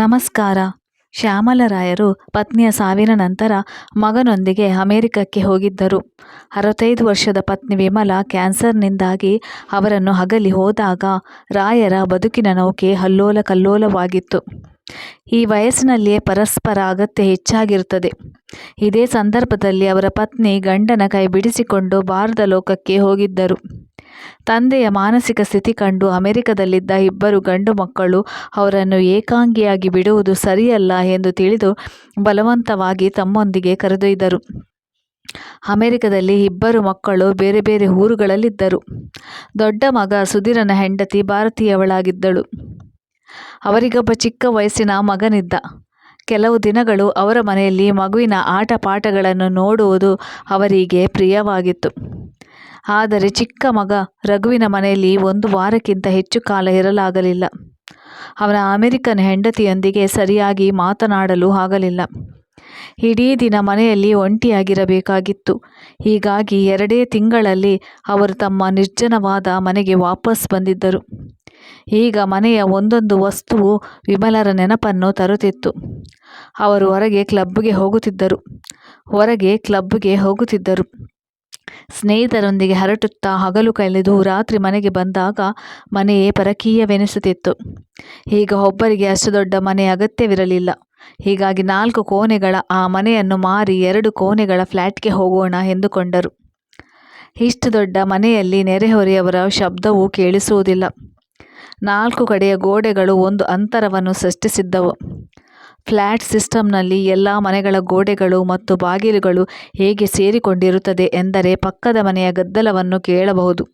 ನಮಸ್ಕಾರ. ಶ್ಯಾಮಲರಾಯರು ಪತ್ನಿಯ ಸಾವಿನ ನಂತರ ಮಗನೊಂದಿಗೆ ಅಮೆರಿಕಕ್ಕೆ ಹೋಗಿದ್ದರು. ಅರವತ್ತೈದು ವರ್ಷದ ಪತ್ನಿ ವಿಮಲಾ ಕ್ಯಾನ್ಸರ್ನಿಂದಾಗಿ ಅವರನ್ನು ಹಗಲಿ ಹೋದಾಗ ರಾಯರ ಬದುಕಿನ ನೌಕೆ ಹಲ್ಲೋಲ ಕಲ್ಲೋಲವಾಗಿತ್ತು. ಈ ವಯಸ್ಸಿನಲ್ಲಿಯೇ ಪರಸ್ಪರ ಅಗತ್ಯ ಹೆಚ್ಚಾಗಿರುತ್ತದೆ. ಇದೇ ಸಂದರ್ಭದಲ್ಲಿ ಅವರ ಪತ್ನಿ ಗಂಡನ ಕೈ ಬಿಡಿಸಿಕೊಂಡು ಬಾರದ ಲೋಕಕ್ಕೆ ಹೋಗಿದ್ದರು. ತಂದೆಯ ಮಾನಸಿಕ ಸ್ಥಿತಿ ಕಂಡು ಅಮೆರಿಕದಲ್ಲಿದ್ದ ಇಬ್ಬರು ಗಂಡು ಮಕ್ಕಳು ಅವರನ್ನು ಏಕಾಂಗಿಯಾಗಿ ಬಿಡುವುದು ಸರಿಯಲ್ಲ ಎಂದು ತಿಳಿದು ಬಲವಂತವಾಗಿ ತಮ್ಮೊಂದಿಗೆ ಕರೆದೊಯ್ದರು. ಅಮೆರಿಕದಲ್ಲಿ ಇಬ್ಬರು ಮಕ್ಕಳು ಬೇರೆ ಬೇರೆ ಊರುಗಳಲ್ಲಿದ್ದರು. ದೊಡ್ಡ ಮಗ ಸುಧೀರನ ಹೆಂಡತಿ ಭಾರತೀಯವಳಾಗಿದ್ದಳು. ಅವರಿಗೊಬ್ಬ ಚಿಕ್ಕ ವಯಸ್ಸಿನ ಮಗನಿದ್ದ. ಕೆಲವು ದಿನಗಳು ಅವರ ಮನೆಯಲ್ಲಿ ಮಗುವಿನ ಆಟ ಪಾಠಗಳನ್ನು ನೋಡುವುದು ಅವರಿಗೆ ಪ್ರಿಯವಾಗಿತ್ತು. ಆದರೆ ಚಿಕ್ಕ ಮಗ ರಘುವಿನ ಮನೆಯಲ್ಲಿ ಒಂದು ವಾರಕ್ಕಿಂತ ಹೆಚ್ಚು ಕಾಲ ಇರಲಾಗಲಿಲ್ಲ. ಅವನ ಅಮೆರಿಕನ್ ಹೆಂಡತಿಯೊಂದಿಗೆ ಸರಿಯಾಗಿ ಮಾತನಾಡಲು ಆಗಲಿಲ್ಲ. ಇಡೀ ದಿನ ಮನೆಯಲ್ಲಿ ಒಂಟಿಯಾಗಿರಬೇಕಾಗಿತ್ತು. ಹೀಗಾಗಿ ಎರಡೇ ತಿಂಗಳಲ್ಲಿ ಅವರು ತಮ್ಮ ನಿರ್ಜನವಾದ ಮನೆಗೆ ವಾಪಸ್ ಬಂದಿದ್ದರು. ಈಗ ಮನೆಯ ಒಂದೊಂದು ವಸ್ತುವು ವಿಮಲರ ನೆನಪನ್ನು ತರುತ್ತಿತ್ತು. ಅವರು ಹೊರಗೆ ಕ್ಲಬ್ಗೆ ಹೋಗುತ್ತಿದ್ದರು. ಹೊರಗೆ ಕ್ಲಬ್ಗೆ ಹೋಗುತ್ತಿದ್ದರು. ಸ್ನೇಹಿತರೊಂದಿಗೆ ಹರಟುತ್ತಾ ಹಗಲು ಕಳೆದು ರಾತ್ರಿ ಮನೆಗೆ ಬಂದಾಗ ಮನೆಯೇ ಪರಕೀಯವೆನಿಸುತ್ತಿತ್ತು. ಈಗ ಒಬ್ಬರಿಗೆ ಅಷ್ಟು ದೊಡ್ಡ ಮನೆ ಅಗತ್ಯವಿರಲಿಲ್ಲ. ಹೀಗಾಗಿ ನಾಲ್ಕು ಕೋಣೆಗಳ, ಆ ಮನೆಯನ್ನು ಮಾರಿ ಎರಡು ಕೋಣೆಗಳ ಫ್ಲ್ಯಾಟ್ಗೆ ಹೋಗೋಣ ಎಂದುಕೊಂಡರು. ಇಷ್ಟು ದೊಡ್ಡ ಮನೆಯಲ್ಲಿ ನೆರೆಹೊರೆಯವರ ಶಬ್ದವೂ ಕೇಳಿಸುವುದಿಲ್ಲ. ನಾಲ್ಕು ಕಡೆಯ ಗೋಡೆಗಳು ಒಂದು ಅಂತರವನ್ನು ಸೃಷ್ಟಿಸಿದ್ದವು. ಫ್ಲ್ಯಾಟ್ ಸಿಸ್ಟಮ್ನಲ್ಲಿ ಎಲ್ಲ ಮನೆಗಳ ಗೋಡೆಗಳು ಮತ್ತು ಬಾಗಿಲುಗಳು ಹೇಗೆ ಸೇರಿಕೊಂಡಿರುತ್ತದೆ ಎಂದರೆ ಪಕ್ಕದ ಮನೆಯ ಗದ್ದಲವನ್ನು ಕೇಳಬಹುದು.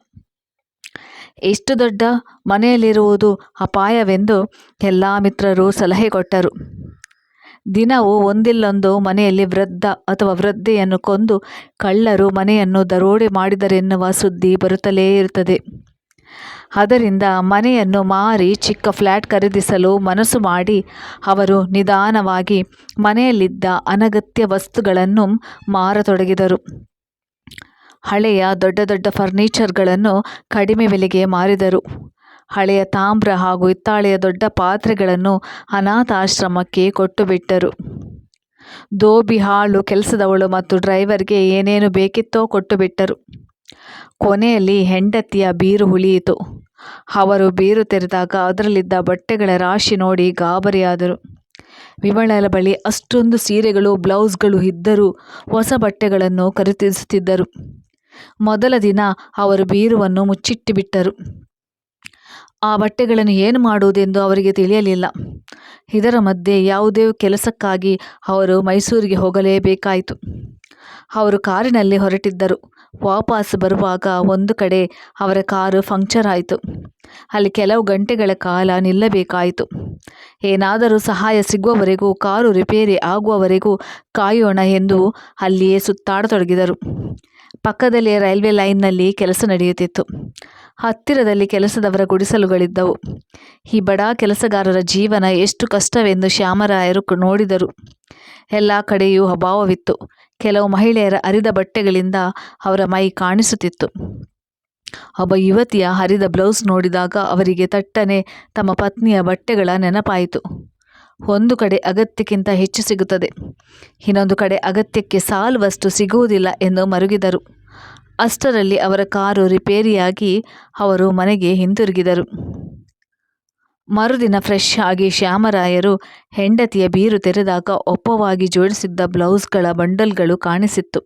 ಎಷ್ಟು ದೊಡ್ಡ ಮನೆಯಲ್ಲಿರುವುದು ಅಪಾಯವೆಂದು ಎಲ್ಲ ಮಿತ್ರರು ಸಲಹೆ ಕೊಟ್ಟರು. ದಿನವೂ ಒಂದಿಲ್ಲೊಂದು ಮನೆಯಲ್ಲಿ ವೃದ್ಧ ಅಥವಾ ವೃದ್ಧೆಯನ್ನು ಕೊಂದು ಕಳ್ಳರು ಮನೆಯನ್ನು ದರೋಡೆ ಮಾಡಿದರೆನ್ನುವ ಸುದ್ದಿ ಬರುತ್ತಲೇ ಇರುತ್ತದೆ. ಅದರಿಂದ ಮನೆಯನ್ನು ಮಾರಿ ಚಿಕ್ಕ ಫ್ಲ್ಯಾಟ್ ಖರೀದಿಸಲು ಮನಸ್ಸು ಮಾಡಿ ಅವರು ನಿಧಾನವಾಗಿ ಮನೆಯಲ್ಲಿದ್ದ ಅನಗತ್ಯ ವಸ್ತುಗಳನ್ನು ಮಾರತೊಡಗಿದರು. ಹಳೆಯ ದೊಡ್ಡ ದೊಡ್ಡ ಫರ್ನಿಚರ್ಗಳನ್ನು ಕಡಿಮೆ ಬೆಲೆಗೆ ಮಾರಿದರು. ಹಳೆಯ ತಾಮ್ರ ಹಾಗೂ ಹಿತ್ತಾಳೆಯ ದೊಡ್ಡ ಪಾತ್ರೆಗಳನ್ನು ಅನಾಥಾಶ್ರಮಕ್ಕೆ ಕೊಟ್ಟುಬಿಟ್ಟರು. ದೋಬಿ ಹಾಳು ಕೆಲಸದವಳು ಮತ್ತು ಡ್ರೈವರ್ಗೆ ಏನೇನು ಬೇಕಿತ್ತೋ ಕೊಟ್ಟುಬಿಟ್ಟರು. ಕೊನೆಯಲ್ಲಿ ಹೆಂಡತಿಯ ಬೀರು ಉಳಿಯಿತು ಅವರು ಬೀರು ತೆರೆದಾಗ ಅದರಲ್ಲಿದ್ದ ಬಟ್ಟೆಗಳ ರಾಶಿ ನೋಡಿ ಗಾಬರಿಯಾದರು. ವಿಮಳರ ಬಳಿ ಅಷ್ಟೊಂದು ಸೀರೆಗಳು ಬ್ಲೌಸ್ಗಳು ಇದ್ದರೂ ಹೊಸ ಬಟ್ಟೆಗಳನ್ನು ಖರೀದಿಸುತ್ತಿದ್ದರು. ಮೊದಲ ದಿನ ಅವರು ಬೀರುವನ್ನು ಮುಚ್ಚಿಟ್ಟುಬಿಟ್ಟರು ಆ ಬಟ್ಟೆಗಳನ್ನು ಏನು ಮಾಡುವುದೆಂದು ಅವರಿಗೆ ತಿಳಿಯಲಿಲ್ಲ. ಇದರ ಮಧ್ಯೆ ಯಾವುದೇ ಕೆಲಸಕ್ಕಾಗಿ ಅವರು ಮೈಸೂರಿಗೆ ಹೋಗಲೇಬೇಕಾಯಿತು. ಅವರು ಕಾರಿನಲ್ಲಿ ಹೊರಟಿದ್ದರು. ವಾಪಸ್ ಬರುವಾಗ ಒಂದು ಕಡೆ ಅವರ ಕಾರು ಫಂಕ್ಚರ್ ಆಯಿತು. ಅಲ್ಲಿ ಕೆಲವು ಗಂಟೆಗಳ ಕಾಲ ನಿಲ್ಲಬೇಕಾಯಿತು. ಏನಾದರೂ ಸಹಾಯ ಸಿಗುವವರೆಗೂ, ಕಾರು ರಿಪೇರಿ ಆಗುವವರೆಗೂ ಕಾಯೋಣ ಎಂದು ಅಲ್ಲಿಯೇ ಸುತ್ತಾಡತೊಡಗಿದರು. ಪಕ್ಕದಲ್ಲಿಯೇ ರೈಲ್ವೆ ಲೈನ್ನಲ್ಲಿ ಕೆಲಸ ನಡೆಯುತ್ತಿತ್ತು. ಹತ್ತಿರದಲ್ಲಿ ಕೆಲಸದವರ ಗುಡಿಸಲುಗಳಿದ್ದವು. ಈ ಬಡ ಕೆಲಸಗಾರರ ಜೀವನ ಎಷ್ಟು ಕಷ್ಟವೆಂದು ಶ್ಯಾಮರಾಯರು ನೋಡಿದರು. ಎಲ್ಲ ಕಡೆಯೂ ಅಭಾವವಿತ್ತು. ಕೆಲವು ಮಹಿಳೆಯರ ಹರಿದ ಬಟ್ಟೆಗಳಿಂದ ಅವರ ಮೈ ಕಾಣಿಸುತ್ತಿತ್ತು. ಒಬ್ಬ ಯುವತಿಯ ಹರಿದ ಬ್ಲೌಸ್ ನೋಡಿದಾಗ ಅವರಿಗೆ ತಟ್ಟನೆ ತಮ್ಮ ಪತ್ನಿಯ ಬಟ್ಟೆಗಳ ನೆನಪಾಯಿತು. ಒಂದು ಕಡೆ ಅಗತ್ಯಕ್ಕಿಂತ ಹೆಚ್ಚು ಸಿಗುತ್ತದೆ, ಇನ್ನೊಂದು ಕಡೆ ಅಗತ್ಯಕ್ಕೆ ಸಾಲುವಷ್ಟು ಸಿಗುವುದಿಲ್ಲ ಎಂದು ಮರುಗಿದರು. ಅಷ್ಟರಲ್ಲಿ ಅವರ ಕಾರು ರಿಪೇರಿಯಾಗಿ ಅವರು ಮನೆಗೆ ಹಿಂತಿರುಗಿದರು. ಮರುದಿನ ಫ್ರೆಶ್ ಆಗಿ ಶ್ಯಾಮರಾಯರು ಹೆಂಡತಿಯ ಬೀರು ತೆರೆದಾಗ ಒಪ್ಪವಾಗಿ ಜೋಡಿಸಿದ್ದ ಬ್ಲೌಸ್ಗಳ ಬಂಡಲ್ಗಳು ಕಾಣಿಸಿತ್ತು.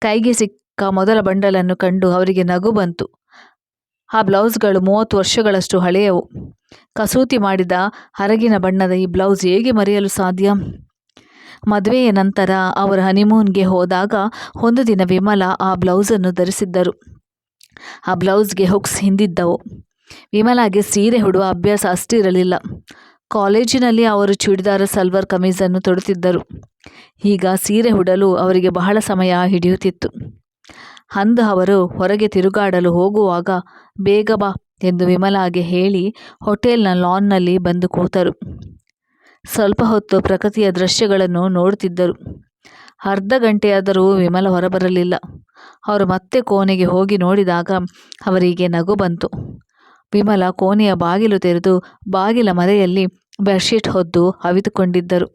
ಕೈಗೆ ಸಿಕ್ಕ ಮೊದಲ ಬಂಡಲನ್ನು ಕಂಡು ಅವರಿಗೆ ನಗು ಬಂತು. ಆ ಬ್ಲೌಸ್ಗಳು ಮೂವತ್ತು ವರ್ಷಗಳಷ್ಟು ಹಳೆಯವು. ಕಸೂತಿ ಮಾಡಿದ ಹರಗಿನ ಬಣ್ಣದ ಈ ಬ್ಲೌಸ್ ಹೇಗೆ ಮರೆಯಲು ಸಾಧ್ಯ? ಮದುವೆಯ ನಂತರ ಅವರ ಹನಿಮೂನ್ಗೆ ಹೋದಾಗ ಒಂದು ದಿನ ವಿಮಲ ಆ ಬ್ಲೌಸನ್ನು ಧರಿಸಿದ್ದರು. ಆ ಬ್ಲೌಸ್ಗೆ ಹುಕ್ಸ್ ಹಿಂದಿದ್ದವು. ವಿಮಲಾಗೆ ಸೀರೆ ಉಡುವ ಅಭ್ಯಾಸ ಅಷ್ಟಿರಲಿಲ್ಲ. ಕಾಲೇಜಿನಲ್ಲಿ ಅವರು ಚೂಡಿದಾರ, ಸಲ್ವಾರ್ ಕಮೀಸನ್ನು ತೊಡುತ್ತಿದ್ದರು. ಈಗ ಸೀರೆ ಉಡಲು ಅವರಿಗೆ ಬಹಳ ಸಮಯ ಹಿಡಿಯುತ್ತಿತ್ತು. ಅಂದು ಅವರು ಹೊರಗೆ ತಿರುಗಾಡಲು ಹೋಗುವಾಗ, ಬೇಗ ಬಾ ಎಂದು ವಿಮಲಾಗೆ ಹೇಳಿ ಹೋಟೆಲ್ನ ಲಾನ್ನಲ್ಲಿ ಬಂದು ಕೂತರು. ಸ್ವಲ್ಪ ಹೊತ್ತು ಪ್ರಕೃತಿಯ ದೃಶ್ಯಗಳನ್ನು ನೋಡುತ್ತಿದ್ದರು. ಅರ್ಧ ಗಂಟೆಯಾದರೂ ವಿಮಲ ಹೊರಬರಲಿಲ್ಲ. ಅವರು ಮತ್ತೆ ಕೋಣೆಗೆ ಹೋಗಿ ನೋಡಿದಾಗ ಅವರಿಗೆ ನಗು ಬಂತು. ವಿಮಲ ಕೋಣೆಯ ಬಾಗಿಲು ತೆರೆದು ಬಾಗಿಲ ಮರೆಯಲ್ಲಿ ಬೆಡ್ಶೀಟ್ ಹೊದ್ದು ಅವಿತುಕೊಂಡಿದ್ದರು.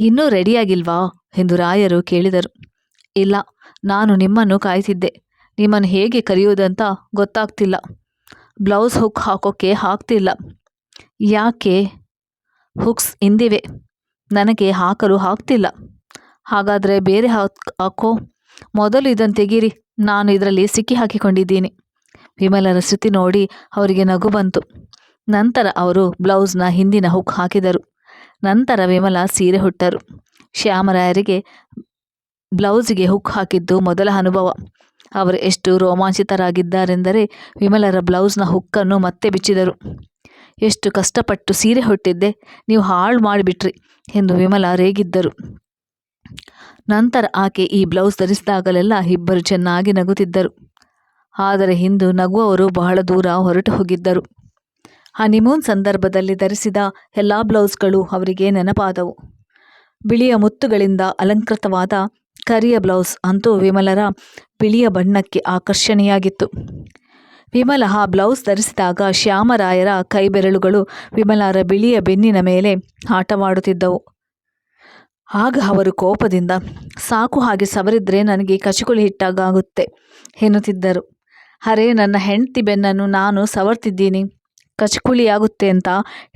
ಇನ್ನೂ ರೆಡಿಯಾಗಿಲ್ವಾ? ಎಂದು ರಾಯರು ಕೇಳಿದರು. ಇಲ್ಲ, ನಾನು ನಿಮ್ಮನ್ನು ಕಾಯ್ತಿದ್ದೆ. ನಿಮ್ಮನ್ನು ಹೇಗೆ ಕರೆಯುವುದಂತ ಗೊತ್ತಾಗ್ತಿಲ್ಲ. ಬ್ಲೌಸ್ ಹುಕ್ ಹಾಕೋಕ್ಕೆ ಹಾಕ್ತಿಲ್ಲ ಯಾಕೆ? ಹುಕ್ಸ್ ಇಂದಿವೆ. ನನಗೆ ಹಾಕಲು ಹಾಕ್ತಿಲ್ಲ ಹಾಗಾದರೆ ಬೇರೆ ಹಾಕ್ ಹಾಕೋ. ಮೊದಲು ಇದನ್ನು ತೆಗೀರಿ. ನಾನು ಇದರಲ್ಲಿ ಸಿಕ್ಕಿ ಹಾಕಿಕೊಂಡಿದ್ದೀನಿ. ವಿಮಲರ ಸ್ಥಿತಿ ನೋಡಿ ಅವರಿಗೆ ನಗು ಬಂತು. ನಂತರ ಅವರು ಬ್ಲೌಸ್ನ ಹಿಂದಿನ ಹುಕ್ ಹಾಕಿದರು. ನಂತರ ವಿಮಲ ಸೀರೆ ಹುಟ್ಟರು. ಶ್ಯಾಮರಾಯರಿಗೆ ಬ್ಲೌಸ್ಗೆ ಹುಕ್ ಹಾಕಿದ್ದು ಮೊದಲ ಅನುಭವ. ಅವರು ಎಷ್ಟು ರೋಮಾಂಚಿತರಾಗಿದ್ದಾರೆಂದರೆ ವಿಮಲರ ಬ್ಲೌಸ್ನ ಹುಕ್ಕನ್ನು ಮತ್ತೆ ಬಿಚ್ಚಿದರು. ಎಷ್ಟು ಕಷ್ಟಪಟ್ಟು ಸೀರೆ ಹುಟ್ಟಿದ್ದೆ, ನೀವು ಹಾಳು ಮಾಡಿಬಿಟ್ರಿ ಎಂದು ವಿಮಲ ರೇಗಿದ್ದರು. ನಂತರ ಆಕೆ ಈ ಬ್ಲೌಸ್ ಧರಿಸಿದಾಗಲೆಲ್ಲ ಇಬ್ಬರು ಚೆನ್ನಾಗಿ ನಗುತ್ತಿದ್ದರು. ಆದರೆ ಇಂದು ನಗುವವರು ಬಹಳ ದೂರ ಹೊರಟು ಹೋಗಿದ್ದರು. ಹನಿಮೂನ್ ಸಂದರ್ಭದಲ್ಲಿ ಧರಿಸಿದ ಎಲ್ಲ ಬ್ಲೌಸ್ಗಳು ಅವರಿಗೆ ನೆನಪಾದವು. ಬಿಳಿಯ ಮುತ್ತುಗಳಿಂದ ಅಲಂಕೃತವಾದ ಕರಿಯ ಬ್ಲೌಸ್ ಅಂತೂ ವಿಮಲರ ಬಿಳಿಯ ಬಣ್ಣಕ್ಕೆ ಆಕರ್ಷಣೆಯಾಗಿತ್ತು. ವಿಮಲ ಆ ಬ್ಲೌಸ್ ಧರಿಸಿದಾಗ ಶ್ಯಾಮರಾಯರ ಕೈಬೆರಳುಗಳು ವಿಮಲರ ಬಿಳಿಯ ಬೆನ್ನಿನ ಮೇಲೆ ಆಟವಾಡುತ್ತಿದ್ದವು. ಆಗ ಅವರು ಕೋಪದಿಂದ, ಸಾಕು ಹಾಗೆ ಸವರಿದ್ರೆ ನನಗೆ ಕಚುಕುಳಿ ಹಿಟ್ಟಾಗುತ್ತೆ ಎನ್ನುತ್ತಿದ್ದರು. ಅರೆ, ನನ್ನ ಹೆಂಡತಿ ಬೆನ್ನನ್ನು ನಾನು ಸವರ್ತಿದ್ದೀನಿ. ಕಚುಕುಳಿಯಾಗುತ್ತೆ ಅಂತ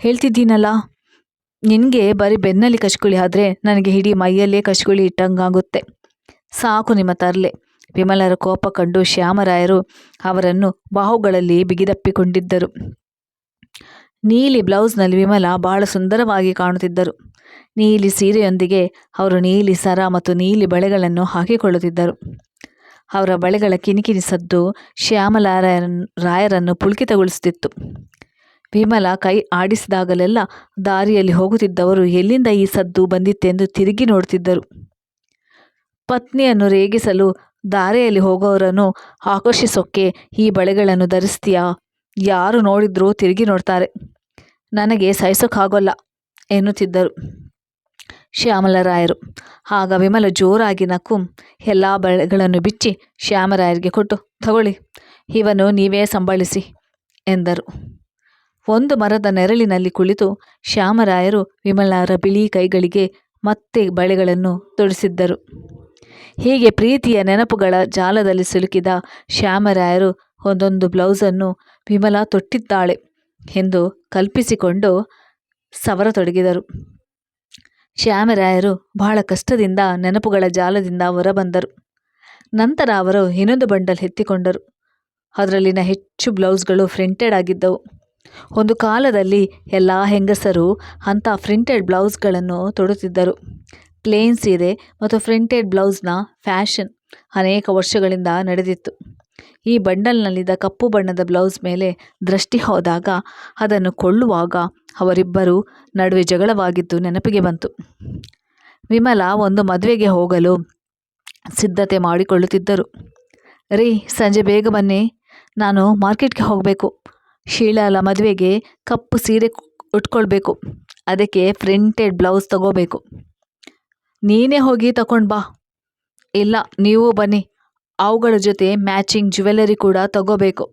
ಹೇಳ್ತಿದ್ದೀನಲ್ಲ. ನಿನಗೆ ಬರೀ ಬೆನ್ನಲ್ಲಿ ಕಚ್ಕುಳಿ ಆದರೆ ನನಗೆ ಇಡೀ ಮೈಯಲ್ಲೇ ಕಚ್ಕುಳಿ ಇಟ್ಟಂಗಾಗುತ್ತೆ. ಸಾಕು ನಿಮ್ಮ ತರಲೆ. ವಿಮಲರ ಕೋಪ ಕಂಡು ಶ್ಯಾಮರಾಯರು ಅವರನ್ನು ಬಾಹುಗಳಲ್ಲಿ ಬಿಗಿದಪ್ಪಿಕೊಂಡಿದ್ದರು. ನೀಲಿ ಬ್ಲೌಸ್ನಲ್ಲಿ ವಿಮಲ ಬಹಳ ಸುಂದರವಾಗಿ ಕಾಣುತ್ತಿದ್ದರು. ನೀಲಿ ಸೀರೆಯೊಂದಿಗೆ ಅವರು ನೀಲಿ ಸರ ಮತ್ತು ನೀಲಿ ಬಳೆಗಳನ್ನು ಹಾಕಿಕೊಳ್ಳುತ್ತಿದ್ದರು. ಅವರ ಬಳೆಗಳ ಕಿನಿಕಿನಿ ಸದ್ದು ಶ್ಯಾಮಲಾರಾಯನ್, ರಾಯರನ್ನು ಪುಳಕಿತಗೊಳಿಸುತ್ತಿತ್ತು ವಿಮಲ ಕೈ ಆಡಿಸಿದಾಗಲೆಲ್ಲ ದಾರಿಯಲ್ಲಿ ಹೋಗುತ್ತಿದ್ದವರು ಎಲ್ಲಿಂದ ಈ ಸದ್ದು ಬಂದಿತ್ತೆಂದು ತಿರುಗಿ ನೋಡುತ್ತಿದ್ದರು. ಪತ್ನಿಯನ್ನು ರೇಗಿಸಲು ದಾರಿಯಲ್ಲಿ ಹೋಗೋರನ್ನು ಆಕರ್ಷಿಸೋಕ್ಕೆ ಈ ಬಳೆಗಳನ್ನು ಧರಿಸ್ತೀಯಾ? ಯಾರು ನೋಡಿದ್ರೂ ತಿರುಗಿ ನೋಡ್ತಾರೆ. ನನಗೆ ಸಹಿಸೋಕ್ಕಾಗೋಲ್ಲ ಎನ್ನುತ್ತಿದ್ದರು. ಶ್ಯಾಮಲರಾಯರು. ಆಗ ವಿಮಲ ಜೋರಾಗಿ ನಕ್ಕು, ಎಲ್ಲ ಬಳೆಗಳನ್ನು ಬಿಚ್ಚಿ ಶ್ಯಾಮರಾಯರಿಗೆ ಕೊಟ್ಟು ತಗೊಳ್ಳಿ. ಇವನು ನೀವೇ ಸಂಬಳಿಸಿ ಎಂದರು. ಒಂದು ಮರದ ನೆರಳಿನಲ್ಲಿ ಕುಳಿತು ಶ್ಯಾಮರಾಯರು ವಿಮಲರ ಬಿಳಿ ಕೈಗಳಿಗೆ ಮತ್ತೆ ಬಳೆಗಳನ್ನು ತೊಡಿಸಿದ್ದರು. ಹೀಗೆ ಪ್ರೀತಿಯ ನೆನಪುಗಳ ಜಾಲದಲ್ಲಿ ಸಿಲುಕಿದ ಶ್ಯಾಮರಾಯರು ಒಂದೊಂದು ಬ್ಲೌಸನ್ನು ವಿಮಲ ತೊಟ್ಟಿದ್ದಾಳೆ ಎಂದು ಕಲ್ಪಿಸಿಕೊಂಡು ಸವರತೊಡಗಿದರು ಶ್ಯಾಮರಾಯರು ಬಹಳ ಕಷ್ಟದಿಂದ, ನೆನಪುಗಳ ಜಾಲದಿಂದ ಹೊರಬಂದರು. ನಂತರ ಅವರು ಇನ್ನೊಂದು ಬಂಡಲ್ ಎತ್ತಿಕೊಂಡರು. ಅದರಲ್ಲಿನ ಹೆಚ್ಚು ಬ್ಲೌಸ್ಗಳು ಪ್ರಿಂಟೆಡ್ ಆಗಿದ್ದವು. ಒಂದು ಕಾಲದಲ್ಲಿ ಎಲ್ಲ ಹೆಂಗಸರು ಅಂಥ ಪ್ರಿಂಟೆಡ್ ಬ್ಲೌಸ್ಗಳನ್ನು ತೊಡುತ್ತಿದ್ದರು. ಪ್ಲೇನ್ ಸೀರೆ ಮತ್ತು ಪ್ರಿಂಟೆಡ್ ಬ್ಲೌಸ್ನ ಫ್ಯಾಷನ್ ಅನೇಕ ವರ್ಷಗಳಿಂದ ನಡೆದಿತ್ತು. ಈ ಬಂಡಲ್ನಲ್ಲಿದ್ದ ಕಪ್ಪು ಬಣ್ಣದ ಬ್ಲೌಸ್ ಮೇಲೆ ದೃಷ್ಟಿ ಹೋದಾಗ, ಅದನ್ನು ಕೊಳ್ಳುವಾಗ ಅವರಿಬ್ಬರು ನಡುವೆ ಜಗಳವಾಗಿದ್ದು ನೆನಪಿಗೆ ಬಂತು. ವಿಮಲ ಒಂದು ಮದುವೆಗೆ ಹೋಗಲು ಸಿದ್ಧತೆ ಮಾಡಿಕೊಳ್ಳುತ್ತಿದ್ದರು. ರೀ, ಸಂಜೆ ಬೇಗ ಬನ್ನಿ. ನಾನು ಮಾರ್ಕೆಟ್ಗೆ ಹೋಗಬೇಕು. ಶೀಲಾಲ ಮದುವೆಗೆ ಕಪ್ಪು ಸೀರೆ ಉಟ್ಕೊಳ್ಬೇಕು. ಅದಕ್ಕೆ ಪ್ರಿಂಟೆಡ್ ಬ್ಲೌಸ್ ತಗೋಬೇಕು. ನೀನೇ ಹೋಗಿ ತಗೊಂಡು ಬಾ. ಇಲ್ಲ, ನೀವು ಬನ್ನಿ. ಅವುಗಳ ಜೊತೆ ಮ್ಯಾಚಿಂಗ್ ಜ್ಯುವೆಲರಿ ಕೂಡ ತಗೋಬೇಕು.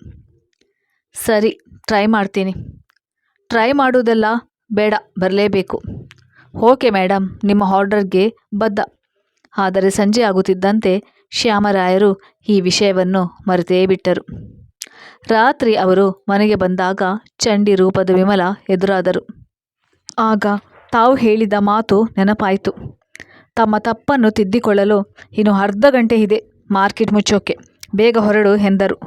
ಸರಿ ಟ್ರೈ ಮಾಡ್ತೀನಿ. ಟ್ರೈ ಮಾಡೋದೆಲ್ಲ ಬೇಡ, ಬರಲೇಬೇಕು. ಓಕೆ ಮೇಡಮ್ ನಿಮ್ಮ ಆರ್ಡರ್ಗೆ ಬದ್ಧ. ಆದರೆ ಸಂಜೆ ಆಗುತ್ತಿದ್ದಂತೆ ಶ್ಯಾಮರಾಯರು ಈ ವಿಷಯವನ್ನು ಮರೆತೇ ಬಿಟ್ಟರು. ರಾತ್ರಿ ಅವರು ಮನೆಗೆ ಬಂದಾಗ ಚಂಡಿ ರೂಪದ ವಿಮಲ ಎದುರಾದರು. ಆಗ ತಾವು ಹೇಳಿದ ಮಾತು ನೆನಪಾಯಿತು. ತಮ್ಮ ತಪ್ಪನ್ನು ತಿದ್ದಿಕೊಳ್ಳಲು ಇನ್ನು ಅರ್ಧ ಗಂಟೆ ಇದೆ. ಮಾರ್ಕೆಟ್ ಮುಚ್ಚೋಕೆ. ಬೇಗ ಹೊರಡು ಎಂದರು.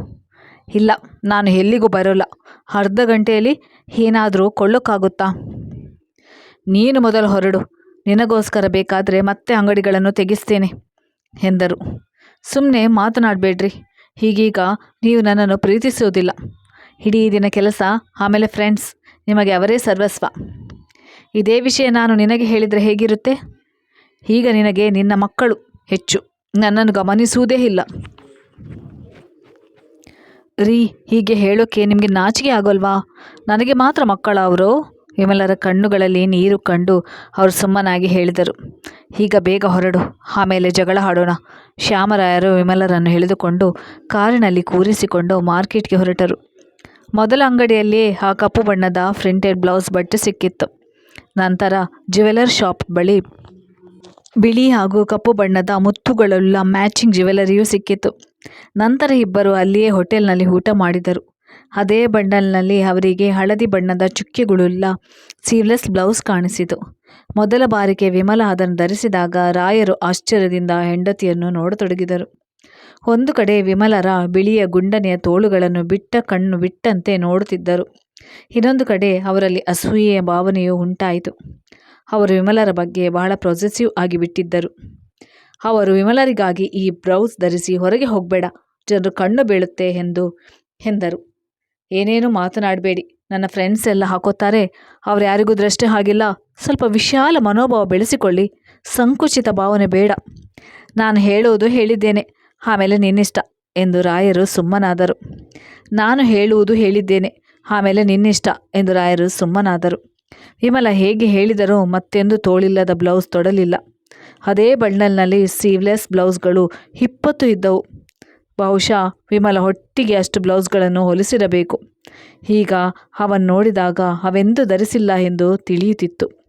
ಇಲ್ಲ, ನಾನು ಎಲ್ಲಿಗೂ ಬರೋಲ್ಲ. ಅರ್ಧ ಗಂಟೆಯಲ್ಲಿ ಏನಾದರೂ ಕೊಳ್ಳೋಕ್ಕಾಗುತ್ತಾ? ನೀನು ಮೊದಲು ಹೊರಡು. ನಿನಗೋಸ್ಕರ ಬೇಕಾದರೆ ಮತ್ತೆ ಅಂಗಡಿಗಳನ್ನು ತೆಗೆಸ್ತೇನೆ ಎಂದರು. ಸುಮ್ಮನೆ ಮಾತನಾಡಬೇಡ್ರಿ. ಹೀಗೀಗ ನೀವು ನನ್ನನ್ನು ಪ್ರೀತಿಸುವುದಿಲ್ಲ ಇಡೀ ದಿನ ಕೆಲಸ ಆಮೇಲೆ ಫ್ರೆಂಡ್ಸ್ ನಿಮಗೆ ಅವರೇ ಸರ್ವಸ್ವ. ಇದೇ ವಿಷಯ ನಾನು ನಿನಗೆ ಹೇಳಿದರೆ ಹೇಗಿರುತ್ತೆ? ಈಗ ನಿನಗೆ ನಿನ್ನ ಮಕ್ಕಳು ಹೆಚ್ಚು. ನನ್ನನ್ನು ಗಮನಿಸುವುದೇ ಇಲ್ಲ. ರೀ, ಹೀಗೆ ಹೇಳೋಕ್ಕೆ ನಿಮಗೆ ನಾಚಿಕೆ ಆಗೋಲ್ವಾ? ನನಗೆ ಮಾತ್ರ ಮಕ್ಕಳ ಅವರು. ವಿಮಲರ ಕಣ್ಣುಗಳಲ್ಲಿ ನೀರು ಕಂಡು ಅವರು ಸುಮ್ಮನಾಗಿ ಹೇಳಿದರು. ಈಗ ಬೇಗ ಹೊರಡು, ಆಮೇಲೆ ಜಗಳ ಹಾಡೋಣ ಶ್ಯಾಮರಾಯರು ವಿಮಲರನ್ನು ಎಳೆದುಕೊಂಡು ಕಾರಿನಲ್ಲಿ ಕೂರಿಸಿಕೊಂಡು ಮಾರ್ಕೆಟ್ಗೆ ಹೊರಟರು. ಮೊದಲ ಅಂಗಡಿಯಲ್ಲಿಯೇ ಆ ಕಪ್ಪು ಬಣ್ಣದ ಪ್ರಿಂಟೆಡ್ ಬ್ಲೌಸ್ ಬಟ್ಟೆ ಸಿಕ್ಕಿತ್ತು. ನಂತರ ಜ್ಯುವೆಲರ್ ಶಾಪ್ ಬಳಿ ಬಿಳಿ ಹಾಗೂ ಕಪ್ಪು ಬಣ್ಣದ ಮುತ್ತುಗಳುಳ್ಳ ಮ್ಯಾಚಿಂಗ್ ಜ್ಯುವೆಲರಿಯೂ ಸಿಕ್ಕಿತು. ನಂತರ ಇಬ್ಬರು ಅಲ್ಲಿಯೇ ಹೋಟೆಲ್ನಲ್ಲಿ ಊಟ ಮಾಡಿದರು. ಅದೇ ಬಂಡಲ್ನಲ್ಲಿ ಅವರಿಗೆ ಹಳದಿ ಬಣ್ಣದ ಚುಕ್ಕೆಗಳುಳ್ಳ ಸೀವ್ಲೆಸ್ ಬ್ಲೌಸ್ ಕಾಣಿಸಿತು. ಮೊದಲ ಬಾರಿಗೆ ವಿಮಲ ಅದನ್ನು ಧರಿಸಿದಾಗ ರಾಯರು ಆಶ್ಚರ್ಯದಿಂದ ಹೆಂಡತಿಯನ್ನು ನೋಡತೊಡಗಿದರು. ಒಂದು ಕಡೆ ವಿಮಲರ ಬಿಳಿಯ ಗುಂಡನೆಯ ತೋಳುಗಳನ್ನು ಬಿಟ್ಟ ಕಣ್ಣು ಬಿಟ್ಟಂತೆ ನೋಡುತ್ತಿದ್ದರು. ಇನ್ನೊಂದು ಕಡೆ ಅವರಲ್ಲಿ ಅಸೂಯೆಯ ಭಾವನೆಯು ಉಂಟಾಯಿತು. ಅವರು ವಿಮಲರ ಬಗ್ಗೆ ಬಹಳ ಪ್ರೊಸೆಸಿವ್ ಆಗಿ ಬಿಟ್ಟಿದ್ದರು. ಅವರು ವಿಮಲರಿಗಾಗಿ ಈ ಬ್ರೌಸ್ ಧರಿಸಿ ಹೊರಗೆ ಹೋಗಬೇಡ, ಜನರು ಕಣ್ಣು ಬೀಳುತ್ತೆ ಎಂದು ಎಂದರು. ಏನೇನು ಮಾತನಾಡಬೇಡಿ, ನನ್ನ ಫ್ರೆಂಡ್ಸ್ ಎಲ್ಲ ಹಾಕೋತಾರೆ, ಅವ್ರು ಯಾರಿಗೂ ದೃಷ್ಟಿ ಆಗಿಲ್ಲ ಸ್ವಲ್ಪ ವಿಶಾಲ ಮನೋಭಾವ ಬೆಳೆಸಿಕೊಳ್ಳಿ, ಸಂಕುಚಿತ ಭಾವನೆ ಬೇಡ. ನಾನು ಹೇಳುವುದು ಹೇಳಿದ್ದೇನೆ, ಆಮೇಲೆ ನಿನ್ನಿಷ್ಟ ಎಂದು ರಾಯರು ಸುಮ್ಮನಾದರು. ನಾನು ಹೇಳುವುದು ಹೇಳಿದ್ದೇನೆ, ಆಮೇಲೆ ನಿನ್ನಿಷ್ಟ ಎಂದು ರಾಯರು ಸುಮ್ಮನಾದರು. ವಿಮಲ ಹೇಗೆ ಹೇಳಿದರೂ ಮತ್ತೆಂದು ತೋಳಿಲ್ಲದ ಬ್ಲೌಸ್ ತೊಡಲಿಲ್ಲ. ಅದೇ ಬಂಡಲ್ನಲ್ಲಿ ಸೀವ್ಲೆಸ್ ಬ್ಲೌಸ್ಗಳು ಇಪ್ಪತ್ತು ಇದ್ದವು. ಬಹುಶಃ ವಿಮಲ ಹೊಟ್ಟಿಗೆ ಅಷ್ಟು ಬ್ಲೌಸ್ಗಳನ್ನು ಹೊಲಿಸಿರಬೇಕು. ಈಗ ಅವನ್ ನೋಡಿದಾಗ ಅವೆಂದು ಧರಿಸಿಲ್ಲ ಎಂದು ತಿಳಿಯುತ್ತಿತ್ತು.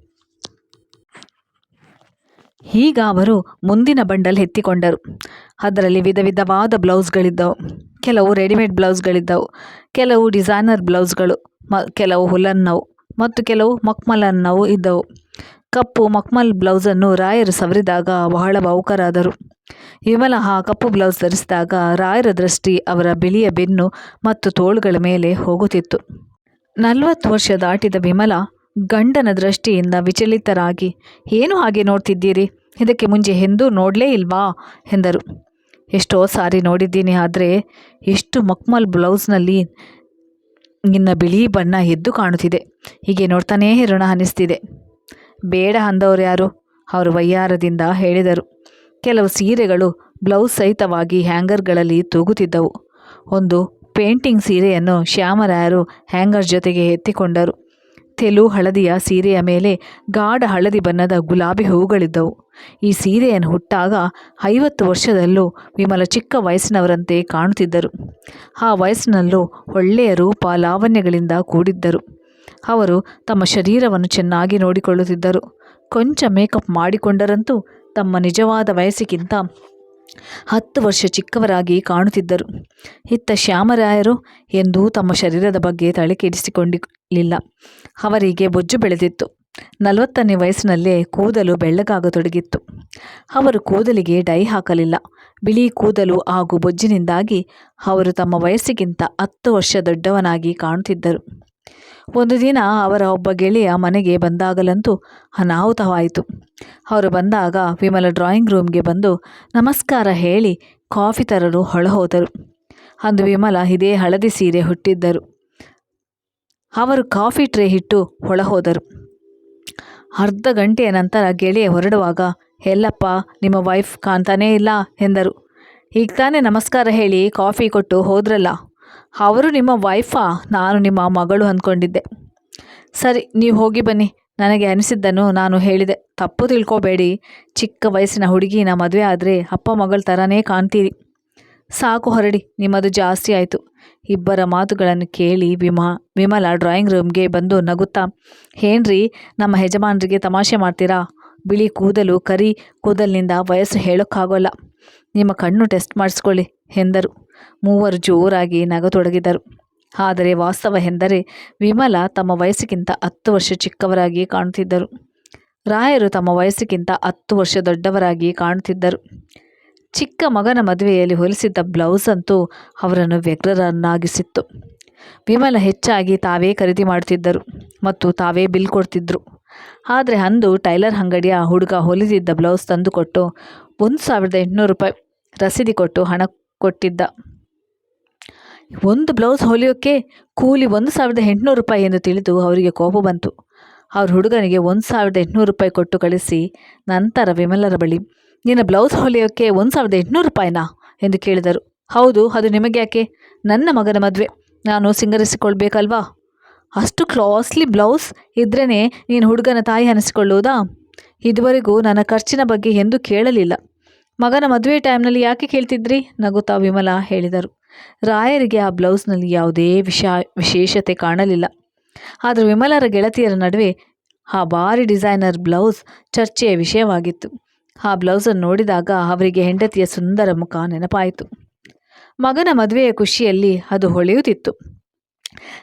ಈಗ ಅವರು ಮುಂದಿನ ಬಂಡಲ್ ಎತ್ತಿಕೊಂಡರು. ಅದರಲ್ಲಿ ವಿಧ ವಿಧವಾದ ಬ್ಲೌಸ್ಗಳಿದ್ದವು. ಕೆಲವು ರೆಡಿಮೇಡ್ ಬ್ಲೌಸ್ಗಳಿದ್ದವು. ಕೆಲವು ಡಿಸೈನರ್ ಬ್ಲೌಸ್ಗಳು. ಮ, ಕೆಲವು ಹುಲನ್ನವು ಮತ್ತು ಕೆಲವು ಮಕ್ಮಲನ್ನವು ಇದ್ದವು. ಕಪ್ಪು ಮಕ್ಮಲ್ ಬ್ಲೌಸನ್ನು ರಾಯರು ಸವರಿದಾಗ ಬಹಳ ಭಾವುಕರಾದರು ವಿಮಲ ಆ ಕಪ್ಪು ಬ್ಲೌಸ್ ಧರಿಸಿದಾಗ ರಾಯರ ದೃಷ್ಟಿ ಅವರ ಬಿಳಿಯ ಬೆನ್ನು ಮತ್ತು ತೋಳುಗಳ ಮೇಲೆ ಹೋಗುತ್ತಿತ್ತು. ನಲವತ್ತು ವರ್ಷ ದಾಟಿದ ವಿಮಲ ಗಂಡನ ದೃಷ್ಟಿಯಿಂದ ವಿಚಲಿತರಾಗಿ, ಏನು ಹಾಗೆ ನೋಡ್ತಿದ್ದೀರಿ? ಇದಕ್ಕೆ ಮುಂಚೆ ಎಂದೂ ನೋಡಲೇ ಇಲ್ವಾ? ಎಂದರು. ಎಷ್ಟೋ ಸಾರಿ ನೋಡಿದ್ದೀನಿ, ಆದರೆ ಎಷ್ಟು ಮಕ್ಮಲ್ ಬ್ಲೌಸ್ನಲ್ಲಿ ನಿನ್ನ ಬಿಳಿ ಬಣ್ಣ ಎದ್ದು ಕಾಣುತ್ತಿದೆ. ಹೀಗೆ ನೋಡ್ತಾನೇ ಇರೋಣ ಅನ್ನಿಸ್ತಿದೆ. ಬೇಡ ಅಂದವರು ಯಾರು? ಅವರು ವಯ್ಯಾರದಿಂದ ಹೇಳಿದರು. ಕೆಲವು ಸೀರೆಗಳು ಬ್ಲೌಸ್ ಸಹಿತವಾಗಿ ಹ್ಯಾಂಗರ್ಗಳಲ್ಲಿ ತೂಗುತ್ತಿದ್ದವು. ಒಂದು ಪೇಂಟಿಂಗ್ ಸೀರೆಯನ್ನು ಶ್ಯಾಮರಾಯರು ಹ್ಯಾಂಗರ್ ಜೊತೆಗೆ ಎತ್ತಿಕೊಂಡರು. ತೆಲು ಹಳದಿಯ ಸೀರೆಯ ಮೇಲೆ ಗಾಢ ಹಳದಿ ಬಣ್ಣದ ಗುಲಾಬಿ ಹೂಗಳಿದ್ದವು ಈ ಸೀರೆಯನ್ನು ಹುಟ್ಟಾಗ ಐವತ್ತು ವರ್ಷದಲ್ಲೂ ವಿಮಲ ಚಿಕ್ಕ ವಯಸ್ಸಿನವರಂತೆ ಕಾಣುತ್ತಿದ್ದರು. ಆ ವಯಸ್ಸಿನಲ್ಲೂ ಒಳ್ಳೆಯ ರೂಪ ಲಾವಣ್ಯಗಳಿಂದ ಕೂಡಿದ್ದರು. ಅವರು ತಮ್ಮ ಶರೀರವನ್ನು ಚೆನ್ನಾಗಿ ನೋಡಿಕೊಳ್ಳುತ್ತಿದ್ದರು. ಕೊಂಚ ಮೇಕಪ್ ಮಾಡಿಕೊಂಡರಂತೂ ತಮ್ಮ ನಿಜವಾದ ವಯಸ್ಸಿಗಿಂತ ಹತ್ತು ವರ್ಷ ಚಿಕ್ಕವರಾಗಿ ಕಾಣುತ್ತಿದ್ದರು. ಇತ್ತ ಶ್ಯಾಮರಾಯರು ಎಂದೂ ತಮ್ಮ ಶರೀರದ ಬಗ್ಗೆ ತಳೆ ಕೆಡಿಸಿಕೊಂಡಿರಲಿಲ್ಲ ಅವರಿಗೆ ಬೊಜ್ಜು ಬೆಳೆದಿತ್ತು. ನಲವತ್ತನೇ ವಯಸ್ಸಿನಲ್ಲೇ ಕೂದಲು ಬೆಳ್ಳಗಾಗತೊಡಗಿತ್ತು. ಅವರು ಕೂದಲಿಗೆ ಡೈ ಹಾಕಲಿಲ್ಲ. ಬಿಳಿ ಕೂದಲು ಹಾಗೂ ಬೊಜ್ಜಿನಿಂದಾಗಿ ಅವರು ತಮ್ಮ ವಯಸ್ಸಿಗಿಂತ ಹತ್ತು ವರ್ಷ ದೊಡ್ಡವನಾಗಿ ಕಾಣುತ್ತಿದ್ದರು. ಒಂದು ದಿನ ಅವರ ಒಬ್ಬ ಗೆಳೆಯ ಮನೆಗೆ ಬಂದಾಗಲಂತೂ ಅನಾಹುತವಾಯಿತು. ಅವರು ಬಂದಾಗ ವಿಮಲ ಡ್ರಾಯಿಂಗ್ ರೂಮ್ಗೆ ಬಂದು, ನಮಸ್ಕಾರ ಹೇಳಿ ಕಾಫಿ ತರಲು ಹೊಳಹೋದರು ಅಂದು ವಿಮಲ ಇದೇ ಹಳದಿ ಸೀರೆ ಹುಟ್ಟಿದ್ದರು. ಅವರು ಕಾಫಿ ಟ್ರೇ ಇಟ್ಟು ಹೊಳಹೋದರು ಅರ್ಧ ಗಂಟೆಯ ನಂತರ ಗೆಳೆಯ ಹೊರಡುವಾಗ, ಎಲ್ಲಪ್ಪ, ನಿಮ್ಮ ವೈಫ್ ಕಾಣ್ತಾನೇ ಇಲ್ಲ ಎಂದರು. ಈಗ ತಾನೇ ನಮಸ್ಕಾರ ಹೇಳಿ ಕಾಫಿ ಕೊಟ್ಟು ಹೋದ್ರಲ್ಲ ಅವರು ನಿಮ್ಮ ವೈಫಾ ನಾನು ನಿಮ್ಮ ಮಗಳು ಅಂದ್ಕೊಂಡಿದ್ದೆ. ಸರಿ, ನೀವು ಹೋಗಿ ಬನ್ನಿ. ನನಗೆ ಅನಿಸಿದ್ದನ್ನು ನಾನು ಹೇಳಿದೆ. ತಪ್ಪು ತಿಳ್ಕೊಬೇಡಿ. ಚಿಕ್ಕ ವಯಸ್ಸಿನ ಹುಡುಗಿನ ಮದುವೆ ಆದರೆ ಅಪ್ಪ ಮಗಳ ಥರನೇ ಕಾಣ್ತೀರಿ. ಸಾಕು ಹೊರಡಿ, ನಿಮ್ಮದು ಜಾಸ್ತಿ ಆಯಿತು. ಇಬ್ಬರ ಮಾತುಗಳನ್ನು ಕೇಳಿ ವಿಮಾ, ವಿಮಲ ಡ್ರಾಯಿಂಗ್ ರೂಮ್ಗೆ ಬಂದು ನಗುತ್ತಾ, ಏನ್ರಿ, ನಮ್ಮ ಯಜಮಾನರಿಗೆ ತಮಾಷೆ ಮಾಡ್ತೀರಾ? ಬಿಳಿ ಕೂದಲು, ಕರಿ ಕೂದಲಿನಿಂದ ವಯಸ್ಸು ಹೇಳೋಕ್ಕಾಗೋಲ್ಲ. ನಿಮ್ಮ ಕಣ್ಣು ಟೆಸ್ಟ್ ಮಾಡಿಸ್ಕೊಳ್ಳಿ. ಎಂದರು. ಮೂವರು ಜೋರಾಗಿ ನಗತೊಡಗಿದರು. ಆದರೆ ವಾಸ್ತವ ಎಂದರೆ ವಿಮಲ ತಮ್ಮ ವಯಸ್ಸಿಗಿಂತ ಹತ್ತು ವರ್ಷ ಚಿಕ್ಕವರಾಗಿ ಕಾಣುತ್ತಿದ್ದರು. ರಾಯರು ತಮ್ಮ ವಯಸ್ಸಿಗಿಂತ ಹತ್ತು ವರ್ಷ ದೊಡ್ಡವರಾಗಿ ಕಾಣುತ್ತಿದ್ದರು. ಚಿಕ್ಕ ಮಗನ ಮದುವೆಯಲ್ಲಿ ಹೊಲಿಸಿದ್ದ ಬ್ಲೌಸ್ ಅಂತೂ ಅವರನ್ನು ವ್ಯಗ್ರರನ್ನಾಗಿಸಿತ್ತು. ವಿಮಲ ಹೆಚ್ಚಾಗಿ ತಾವೇ ಖರೀದಿ ಮಾಡುತ್ತಿದ್ದರು ಮತ್ತು ತಾವೇ ಬಿಲ್ ಕೊಡ್ತಿದ್ರು. ಆದರೆ ಅಂದು ಟೈಲರ್ ಅಂಗಡಿಯ ಹುಡುಗ ಹೊಲಿದಿದ್ದ ಬ್ಲೌಸ್ ತಂದುಕೊಟ್ಟು ಒಂದು ಸಾವಿರದ ಎಂಟುನೂರು ರೂಪಾಯಿ ರಸೀದಿ ಕೊಟ್ಟು ಹಣ ಕೊಟ್ಟಿದ್ದ. ಒಂದು ಬ್ಲೌಸ್ ಹೊಲಿಯೋಕ್ಕೆ ಕೂಲಿ ಒಂದು ಸಾವಿರದ ಎಂಟುನೂರು ರೂಪಾಯಿ ಎಂದು ತಿಳಿದು ಅವರಿಗೆ ಕೋಪ ಬಂತು. ಅವ್ರ ಹುಡುಗನಿಗೆ ಒಂದು ಸಾವಿರದ ಎಂಟುನೂರು ರೂಪಾಯಿ ಕೊಟ್ಟು ಕಳಿಸಿ, ನಂತರ ವಿಮಲರ ಬಳಿ, ನಿನ್ನ ಬ್ಲೌಸ್ ಹೊಲಿಯೋಕ್ಕೆ ಒಂದು ಸಾವಿರದ ಎಂಟುನೂರು ರೂಪಾಯಿನಾ? ಎಂದು ಕೇಳಿದರು. ಹೌದು, ಅದು ನಿಮಗೆ ಯಾಕೆ? ನನ್ನ ಮಗನ ಮದುವೆ. ನಾನು ಸಿಂಗರಿಸಿಕೊಳ್ಬೇಕಲ್ವಾ? ಅಷ್ಟು ಕ್ಲಾಸ್ಲಿ ಬ್ಲೌಸ್ ಇದ್ರೇ ನೀನು ಹುಡುಗನ ತಾಯಿ ಅನಿಸಿಕೊಳ್ಳುವುದಾ? ಇದುವರೆಗೂ ನನ್ನ ಖರ್ಚಿನ ಬಗ್ಗೆ ಎಂದೂ ಕೇಳಲಿಲ್ಲ. ಮಗನ ಮದುವೆ ಟೈಮ್ನಲ್ಲಿ ಯಾಕೆ ಕೇಳ್ತಿದ್ರಿ? ನಗುತ್ತಾ ವಿಮಲ ಹೇಳಿದರು. ರಾಯರಿಗೆ ಆ ಬ್ಲೌಸ್ನಲ್ಲಿ ಯಾವುದೇ ವಿಶಾ, ವಿಶೇಷತೆ ಕಾಣಲಿಲ್ಲ. ಆದರೆ ವಿಮಲರ ಗೆಳತಿಯರ ನಡುವೆ ಆ ಭಾರಿ ಡಿಸೈನರ್ ಬ್ಲೌಸ್ ಚರ್ಚೆಯ ವಿಷಯವಾಗಿತ್ತು. ಆ ಬ್ಲೌಸನ್ನು ನೋಡಿದಾಗ ಅವರಿಗೆ ಹೆಂಡತಿಯ ಸುಂದರ ಮುಖ ನೆನಪಾಯಿತು. ಮಗನ ಮದುವೆಯ ಖುಷಿಯಲ್ಲಿ ಅದು ಹೊಳೆಯುತ್ತಿತ್ತು.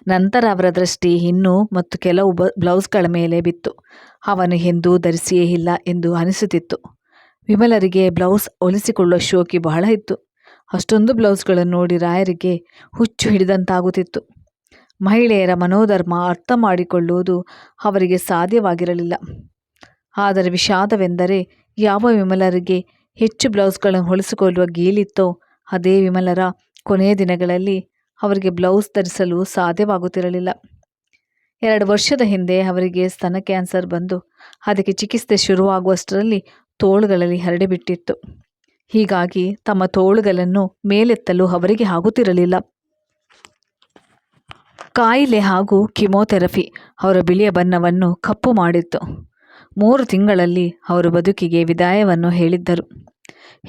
ನಂತರ ಅವರ ದೃಷ್ಟಿ ಇನ್ನೂ ಮತ್ತು ಕೆಲವು ಬ್ಲೌಸ್ಗಳ ಮೇಲೆ ಬಿತ್ತು. ಅವನು ಎಂದೂ ಧರಿಸಿಯೇ ಇಲ್ಲ ಎಂದು ಅನಿಸುತ್ತಿತ್ತು. ವಿಮಲರಿಗೆ ಬ್ಲೌಸ್ ಹೊಲಿಸಿಕೊಳ್ಳುವ ಶೋಕಿ ಬಹಳ ಇತ್ತು. ಅಷ್ಟೊಂದು ಬ್ಲೌಸ್ಗಳನ್ನು ನೋಡಿ ರಾಯರಿಗೆ ಹುಚ್ಚು ಹಿಡಿದಂತಾಗುತ್ತಿತ್ತು. ಮಹಿಳೆಯರ ಮನೋಧರ್ಮ ಅರ್ಥ ಮಾಡಿಕೊಳ್ಳುವುದು ಅವರಿಗೆ ಸಾಧ್ಯವಾಗಿರಲಿಲ್ಲ. ಆದರೆ ವಿಷಾದವೆಂದರೆ ಯಾವ ವಿಮಲರಿಗೆ ಹೆಚ್ಚು ಬ್ಲೌಸ್ಗಳನ್ನು ಹೊಲಿಸಿಕೊಳ್ಳುವ ಗೀಲಿತ್ತೋ ಅದೇ ವಿಮಲರ ಕೊನೆಯ ದಿನಗಳಲ್ಲಿ ಅವರಿಗೆ ಬ್ಲೌಸ್ ಧರಿಸಲು ಸಾಧ್ಯವಾಗುತ್ತಿರಲಿಲ್ಲ. ಎರಡು ವರ್ಷದ ಹಿಂದೆ ಅವರಿಗೆ ಸ್ತನ ಕ್ಯಾನ್ಸರ್ ಬಂದು ಅದಕ್ಕೆ ಚಿಕಿತ್ಸೆ ಶುರುವಾಗುವಷ್ಟರಲ್ಲಿ ತೋಳುಗಳಲ್ಲಿ ಹರಡಿಬಿಟ್ಟಿತ್ತು. ಹೀಗಾಗಿ ತಮ್ಮ ತೋಳುಗಳನ್ನು ಮೇಲೆತ್ತಲು ಅವರಿಗೆ ಆಗುತ್ತಿರಲಿಲ್ಲ. ಕಾಯಿಲೆ ಹಾಗೂ ಕಿಮೋಥೆರಪಿ ಅವರ ಬಿಳಿಯ ಬಣ್ಣವನ್ನು ಕಪ್ಪು ಮಾಡಿತ್ತು. ಮೂರು ತಿಂಗಳಲ್ಲಿ ಅವರು ಬದುಕಿಗೆ ವಿದಾಯವನ್ನು ಹೇಳಿದ್ದರು.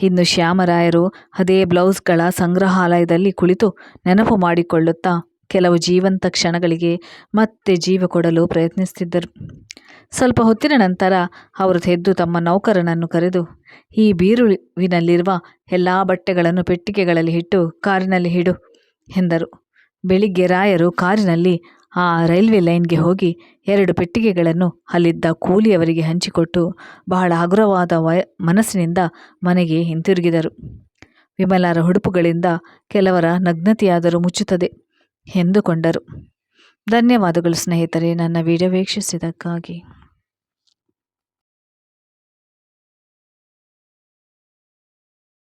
ಇನ್ನು ಶ್ಯಾಮರಾಯರು ಅದೇ ಬ್ಲೌಸ್ಗಳ ಸಂಗ್ರಹಾಲಯದಲ್ಲಿ ಕುಳಿತು ನೆನಪು ಮಾಡಿಕೊಳ್ಳುತ್ತಾ ಕೆಲವು ಜೀವಂತ ಕ್ಷಣಗಳಿಗೆ ಮತ್ತೆ ಜೀವ ಕೊಡಲು ಪ್ರಯತ್ನಿಸುತ್ತಿದ್ದರು. ಸ್ವಲ್ಪ ಹೊತ್ತಿನ ನಂತರ ಅವರು ಎದ್ದು ತಮ್ಮ ನೌಕರನನ್ನು ಕರೆದು, ಈ ಬೀರುವಿನಲ್ಲಿರುವ ಎಲ್ಲ ಬಟ್ಟೆಗಳನ್ನು ಪೆಟ್ಟಿಗೆಗಳಲ್ಲಿ ಇಟ್ಟು ಕಾರಿನಲ್ಲಿ ಹಿಡು ಎಂದರು. ಬೆಳಿಗ್ಗೆ ರಾಯರು ಕಾರಿನಲ್ಲಿ ಆ ರೈಲ್ವೆ ಲೈನ್ಗೆ ಹೋಗಿ ಎರಡು ಪೆಟ್ಟಿಗೆಗಳನ್ನು ಅಲ್ಲಿದ್ದ ಕೂಲಿಯವರಿಗೆ ಹಂಚಿಕೊಟ್ಟು ಬಹಳ ಹಗುರವಾದ ವಯ, ಮನಸ್ಸಿನಿಂದ ಮನೆಗೆ ಹಿಂತಿರುಗಿದರು. ವಿಮಲಾರ ಹುಡುಪುಗಳಿಂದ ಕೆಲವರ ನಗ್ನತೆಯಾದರೂ ಮುಚ್ಚುತ್ತದೆ ಎಂದುಕೊಂಡರು. ಧನ್ಯವಾದಗಳು ಸ್ನೇಹಿತರೆ, ನನ್ನ ವಿಡಿಯೋ ವೀಕ್ಷಿಸಿದ್ದಕ್ಕಾಗಿ.